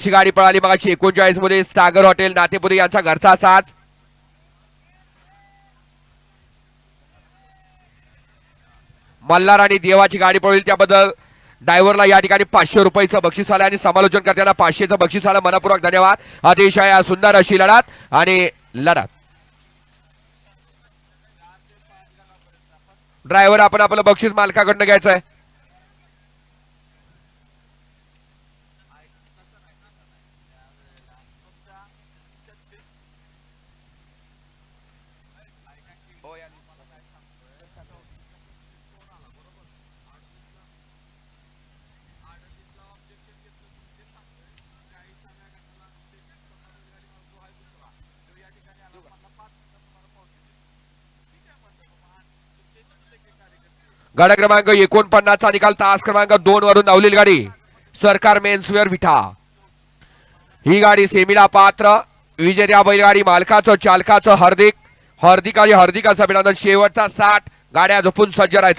ची गाडी पळाली मगाशी एकोणचाळीसमध्ये सागर हॉटेल नातेपुरी यांचा घरचा साज. मल्हार आणि देवाची गाडी पळवली त्याबद्दल ड्रायव्हरला या ठिकाणी पाचशे रुपयाचं बक्षीस आलं आणि समालोचन करताना पाचशेचं बक्षीस आलं. मनपूर्वक धन्यवाद. अतिशय सुंदर अशी लढत आणि लढत. ड्रायव्हर आपण आपलं बक्षीस मालकाकडनं घ्यायचं गाडा क्रमांक एकोणपन्नासचा निकाल तास क्रमांक दोन वरून धावलेली गाडी. सरकार मेन्सवेअर विठा. ही गाडी सेमीला पात्र. विजेत्या बैलगाडी मालकाचं चालकाचं हार्दिक हार्दिक आणि हार्दिक असं अभिनंदन. शेवटचा साठ गाड्या झोपून सज्ज राहायचं